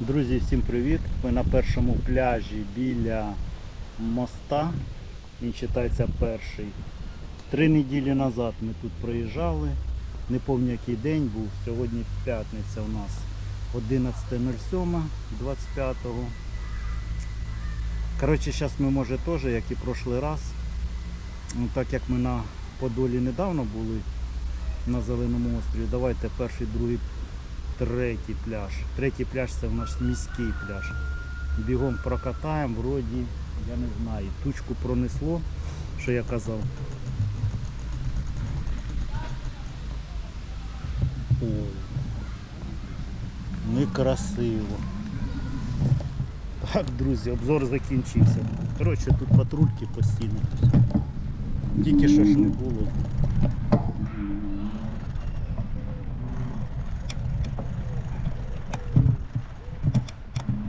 Друзі, всім привіт! Ми на першому пляжі біля моста. Він вважається перший. Три неділі назад ми тут проїжджали. Не пам'ятаю який день був. Сьогодні п'ятниця у нас 11.07 25-го. Коротше, зараз ми може теж, як і прошлий раз. Ну, так як ми на Подолі недавно були на Зеленому острові, давайте перший, другий, третій пляж. Третій пляж це в нас міський пляж. Бігом прокатаємо, вроді, я не знаю, тучку пронесло, що я казав. О, некрасиво. Так, друзі, обзор закінчився. Коротше, тут патрульки постійно. Тільки що ж не було.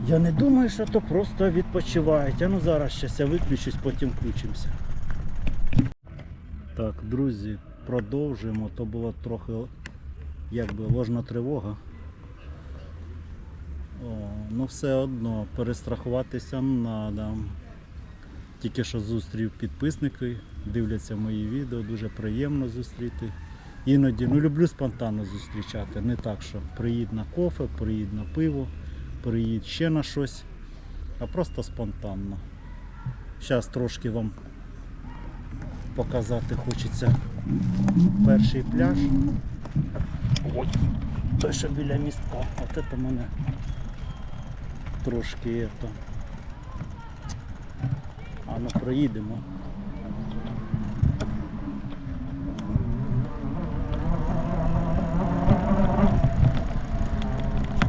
Я не думаю, що то просто відпочивають. А ну зараз щас я виключусь, потім включимося. Так, друзі, продовжуємо. То була трохи якби ложна тривога. О, ну все одно перестрахуватися треба. Тільки що зустрів підписники, дивляться мої відео, дуже приємно зустріти. Іноді ну люблю спонтанно зустрічати. Не так, що приїдь на кофе, приїдь на пиво, приїдь ще на щось, а просто спонтанно. Зараз трошки вам показати хочеться перший пляж. Ой, той, що біля містка. От це мене трошки ето. А ну проїдемо.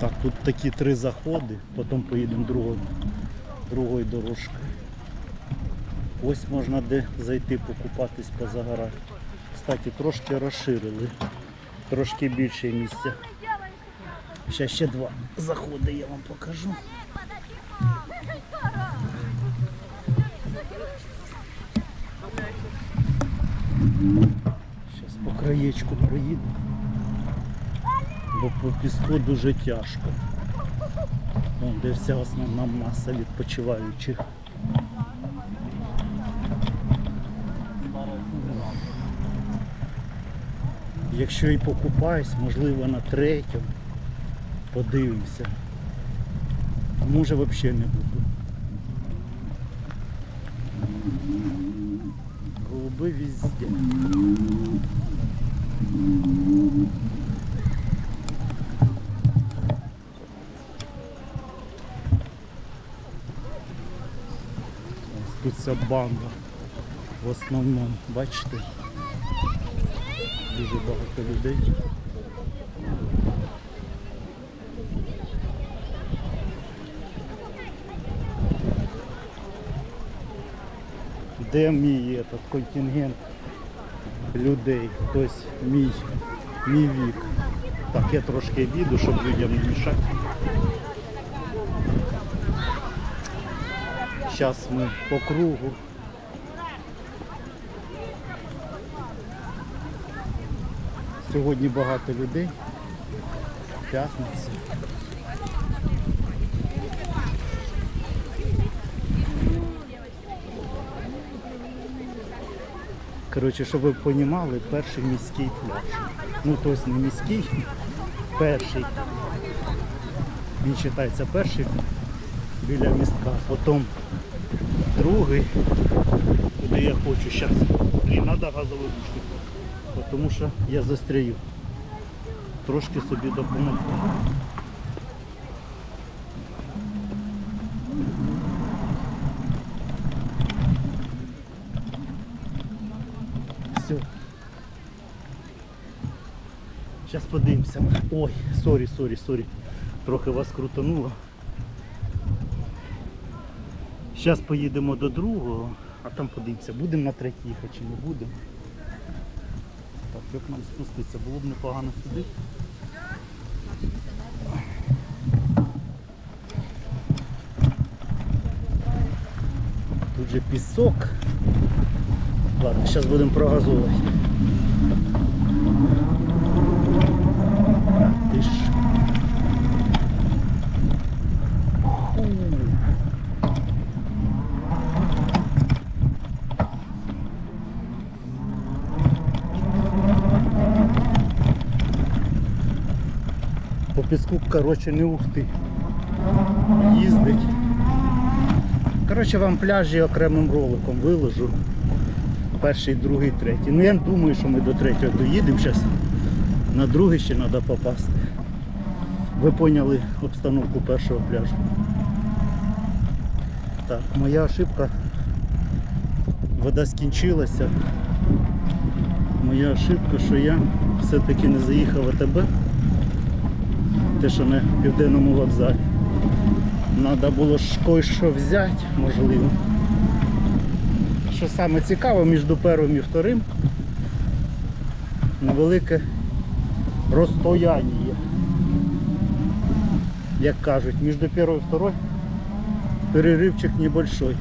Так, тут такі три заходи, потім поїдемо другою, другою дорожкою. Ось можна де зайти покупатись, позагорати. Кстати, трошки розширили, трошки більше місця. Ще ще два заходи я вам покажу. Зараз по краєчку проїду, бо по піску дуже тяжко. Вон, де вся основна маса відпочиваючих. Якщо і покупаюсь, можливо на третьому, подивимося. А може взагалі не буду. Голуби везде. Ця банда в основному, бачите? Дуже багато людей. Де мій этот контингент людей, хтось мій, мій вік. Так, я трошки віду, щоб людям не мішати. Зараз ми по кругу. Сьогодні багато людей. П'ятниця. Коротше, щоб ви розуміли, перший міський пляж. Ну, тобто не міський, перший. Він вважається перший біля містка. Потім другий, куди я хочу зараз. Блін, треба газову ручку, тому що я застряю. Трошки собі допомогти. Все. Зараз подивимося. Ой, сорі, сорі, сорі. Трохи вас крутануло. Зараз поїдемо до другого, а там подивимося, будемо на третій їхати чи не будемо. Так, як нам спуститися, було б непогано сюди. Тут же пісок. Ладно, зараз будемо прогазувати. Ти ж піску, коротше, не ухти. Їздить. Коротше, вам пляжі окремим роликом виложу. Перший, другий, третій. Ну я думаю, що ми до третього доїдемо зараз. На другий ще треба попасти. Ви поняли обстановку першого пляжу. Так, моя ошибка. Вода скінчилася. Моя ошибка, що я все-таки не заїхав в АТБ. Те, що на південному вокзалі. Треба було ж кое-що взяти, можливо. Що саме цікаве, між першим і вторим невелике розстояння. Як кажуть, між першою і второй переривчик небольшой.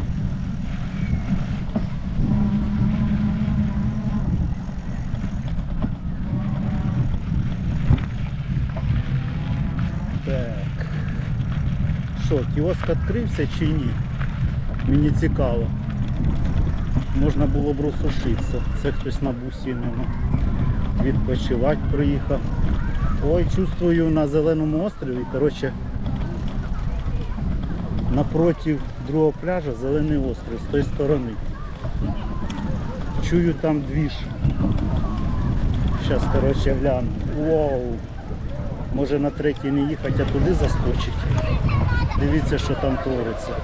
Так. Що, кіоск відкрився чи ні? Мені цікаво. Можна було б розсушитися. Це хтось на бусі ну, відпочивати приїхав. Ой, чувствую на зеленому острові, коротше, напротив другого пляжа зелений острів з тої сторони. Чую там двіж. Зараз, коротше, гляну. Вау! Може на третій не їхати, а туди заскочить. Дивіться, що там твориться.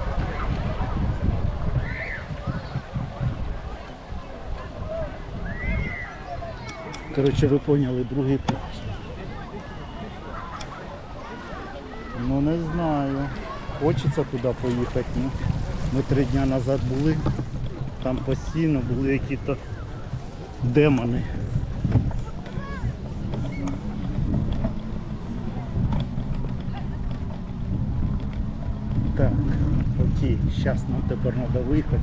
Коротше, ви поняли, другий пляж. Ну не знаю. Хочеться туди поїхати. Ну, ми три дні назад були. Там постійно були якісь демони. Так, окей, зараз нам тепер треба виїхати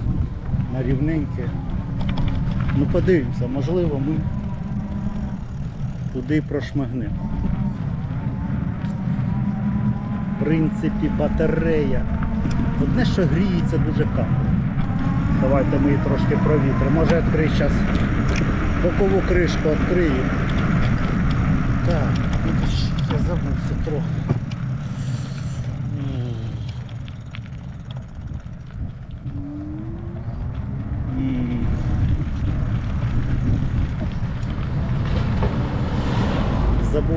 на рівненьке. Ну подивимося, можливо ми туди прошмигнемо. В принципі, батарея. Одне, що гріється дуже камера. Давайте ми її трошки провітримо. Може відкрити зараз бокову кришку відкрию. Так, я забувся трохи.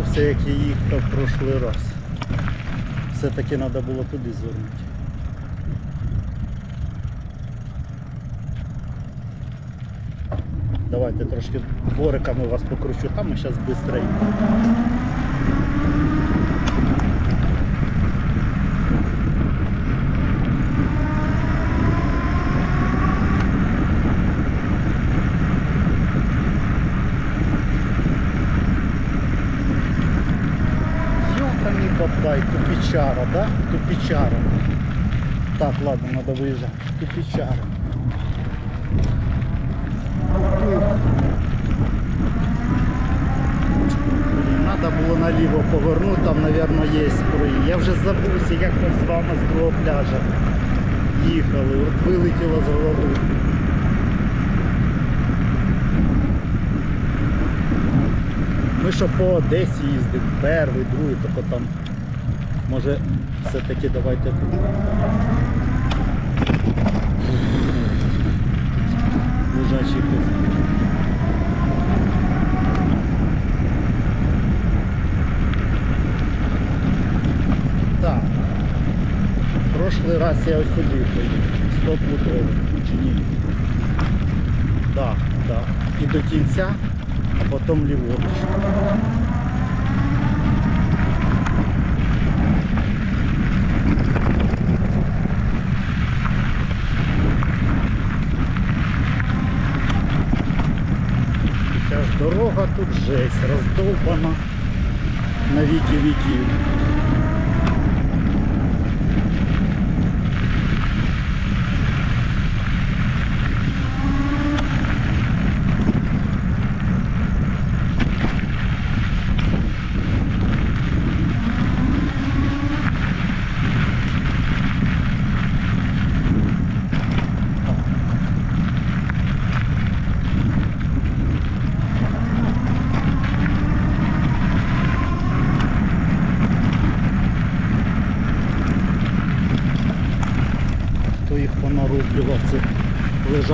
Забувся, як я їхав в прошлий раз. Все-таки треба було туди звернути. Давайте трошки двориками вас покручу, там ми зараз швидко. Тупичара, да? Тупичара. Так, ладно, надо выезжать. Тупичара. Надо було наліво повернути, там, мабуть, є проїзд. Я вже забувся, як ми з вами з другого пляжа їхали. От вилетіло з голови. Ми що по Одесі їздимо, перший, другий, тільки там. Може все-таки давайте. Лежачий козак. Так. Прошлий раз я ось сюди поїхав. Стоп лутовий. Чи ні? Так, так. І до кінця, а потім ліворуч. Дорога тут жесть, роздовбана на віки віків.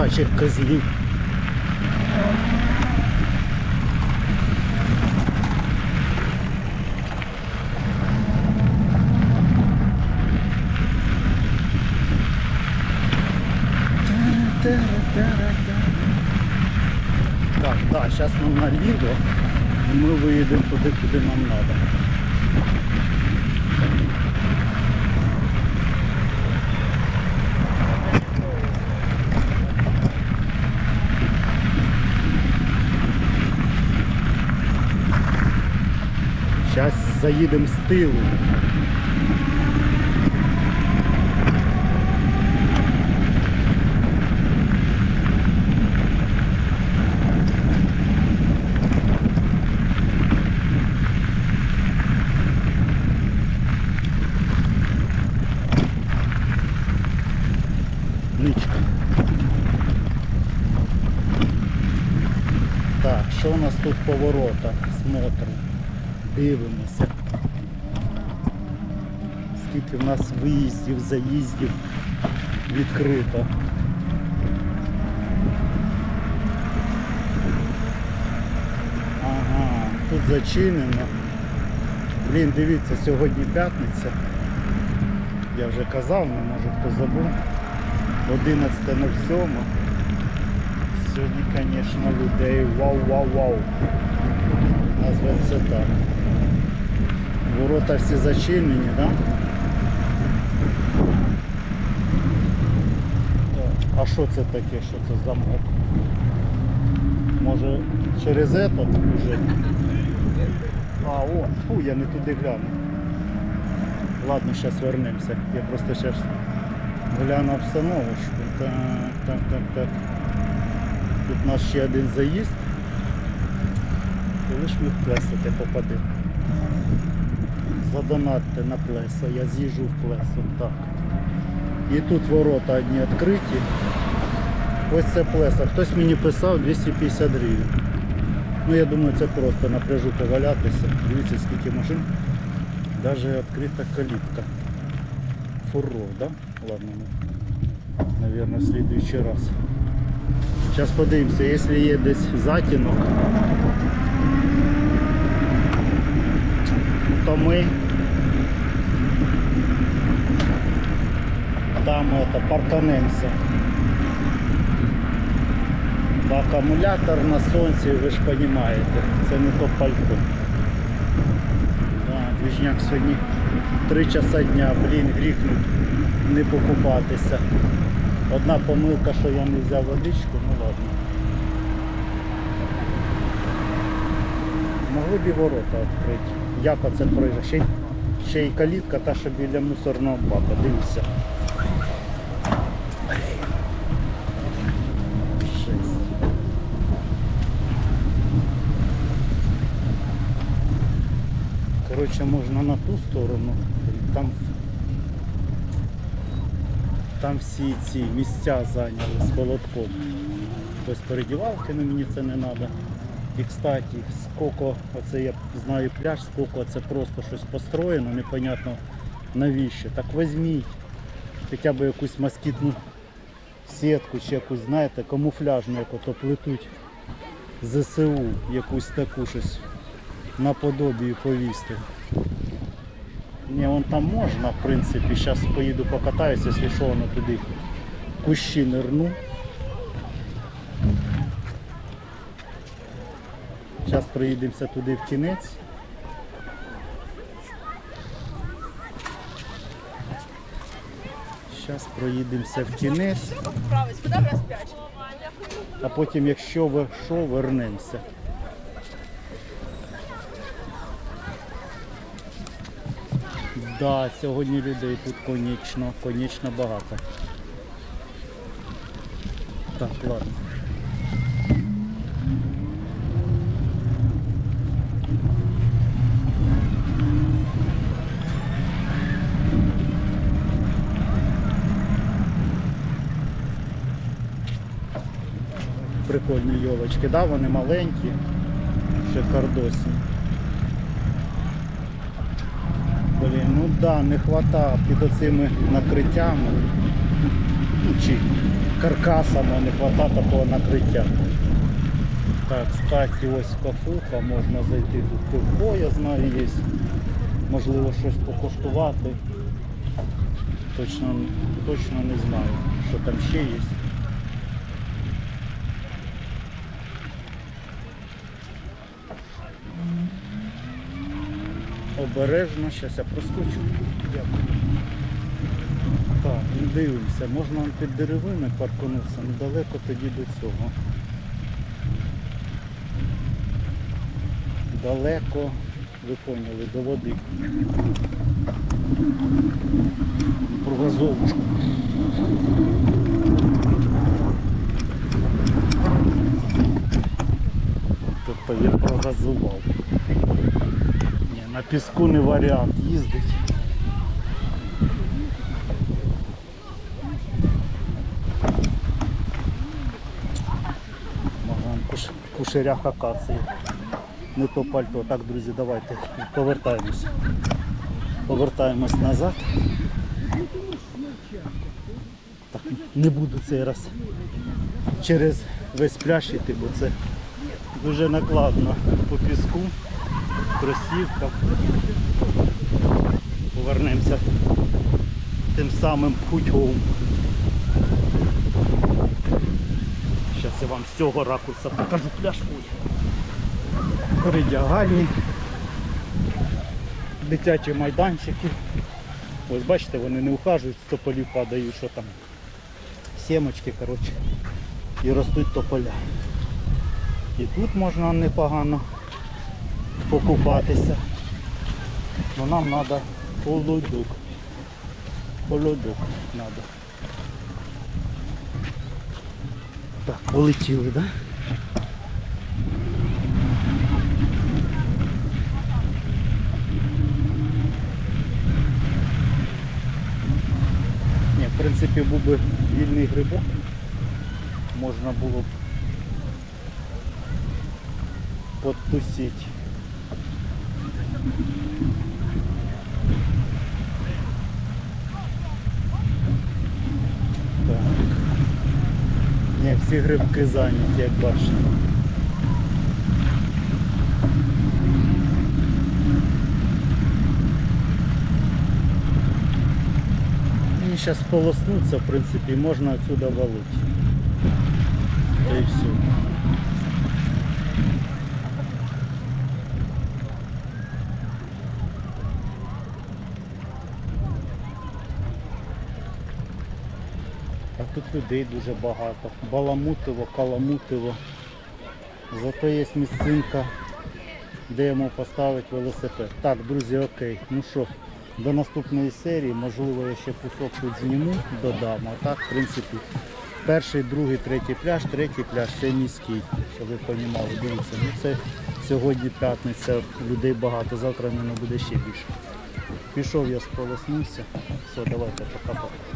Лежачих козлів. Так, да, зараз нам наліво і ми виїдемо туди, куди нам треба. Зараз заїдемо з тилу. Так, що у нас тут поворота? Смотрим. Дивимося. Скільки в нас виїздів, заїздів відкрито. Ага, тут зачинено. Блін, дивіться, сьогодні п'ятниця. Я вже казав, не може хто забув. 11.07. Сьогодні, звісно, людей вау-вау-вау. Назвемо це так. Ворота всі зачинені, так? Да? Так, А що це таке? Що це замок? Може через этот уже? А, о, фу, я не туди гляну. Ладно, зараз вернемося. Я просто зараз гляну обстановочку. Так, так, так, так. Тут у нас ще один заїзд. Коли ж ми в плесо попаде? Задонатьте на плесо, я з'їжджу в плесо. Так. І тут ворота одні відкриті. Ось це плесо. Хтось мені писав 250 гривень. Ну я думаю це просто на пляжу повалятися. Дивіться скільки машин. Даже відкрита калітка. Фурро, да? Ладно, ну, наверное, в следующий раз. Сейчас подивимося, якщо є десь затінок, то ми там это, парканемся. Бо акумулятор на сонці, ви ж розумієте, це не то пальто. Да, двіжняк сьогодні 3 часа дня, блін, гріх не- покупатися. Одна помилка, що я не взяв водичку, ну ладно. Могли б і ворота відкрити. Як оце проїжджає? Ще, ще й калітка та, що біля мусорного бака. Дивіться. Коротше, можна на ту сторону. Там, там всі ці місця зайняли з холодком. Тобто передівалки на мені це не треба. І кстати, скільки, оце я знаю пляж, скільки це просто щось построєно, непонятно навіщо. Так візьміть хоча б якусь москітну сітку чи якусь, знаєте, камуфляжну, як ото плетуть ЗСУ, якусь таку щось наподобі повісти. Ні, вон там можна, в принципі. Зараз поїду покатаюся, якщо що, воно туди кущі нирну. Зараз приїдемося туди в кінець. Зараз проїдемося в кінець, а потім, якщо ви що, вернемося. Да, сьогодні людей тут конечно, конечно багато. Так, ладно. Прикольні йолочки, да, вони маленькі, шикардосні. Блін, ну да, не хватає під оцими накриттями. ну, чи каркасами не хватає такого накриття. Так, кстати, ось кафуха, можна зайти тут пивко, я знаю, є. Можливо, щось покуштувати. Точно, точно не знаю, що там ще є. Обережно, зараз я проскочу. Так, ну дивимося, можна під деревини паркунутися, недалеко тоді до цього. Далеко, ви поняли, до води. Про газовочку. Тобто я прогазував. На піску не варіант їздить. Можна кушерях акації. Не то пальто. Так, друзі, давайте повертаємось. Повертаємось назад. Так, не буду цей раз через весь пляж іти, бо це дуже накладно по піску, кросівках. Повернемося тим самим путем. Зараз я вам з цього ракурсу покажу пляж. Ой. Передягальні, дитячі майданчики. Ось бачите, вони не ухажують, з тополів падають, що там сімочки, коротше, і ростуть тополя. І тут можна непогано покупатися. Но нам треба холодок. Холодок треба. Так, полетіли, так? Да? Ні, в принципі, був би вільний грибок. Можна було б подтусити. Всі грибки зайняті, як бачите. Мені зараз полоснуться, в принципі, можна отсюда валити. Та і все. Тут людей дуже багато. Баламутиво, каламутиво. Зато є місцинка, де йому поставити велосипед. Так, друзі, окей. Ну що, до наступної серії, можливо, я ще кусок тут зніму, додам. А так, в принципі, перший, другий, третій пляж, третій пляж це міський, щоб ви розуміли. Дивіться, ну це сьогодні п'ятниця, людей багато, завтра, мабуть, буде ще більше. Пішов я сполоснувся. Все, давайте, пока-пока.